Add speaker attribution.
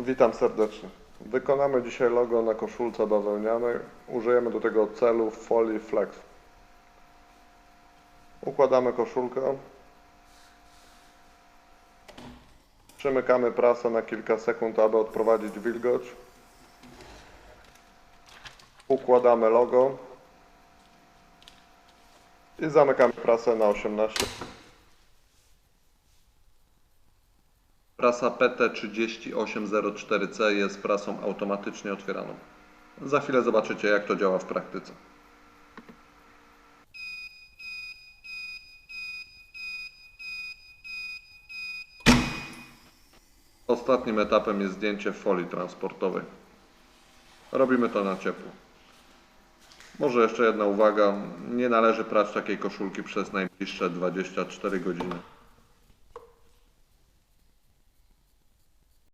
Speaker 1: Witam serdecznie. Wykonamy dzisiaj logo na koszulce bawełnianej. Użyjemy do tego celu folii flex. Układamy koszulkę. Przymykamy prasę na kilka sekund, aby odprowadzić wilgoć. Układamy logo. I zamykamy prasę na 18. Prasa PT3804C jest prasą automatycznie otwieraną. Za chwilę zobaczycie, jak to działa w praktyce. Ostatnim etapem jest zdjęcie folii transportowej. Robimy to na ciepło. Może jeszcze jedna uwaga. Nie należy prać takiej koszulki przez najbliższe 24 godziny.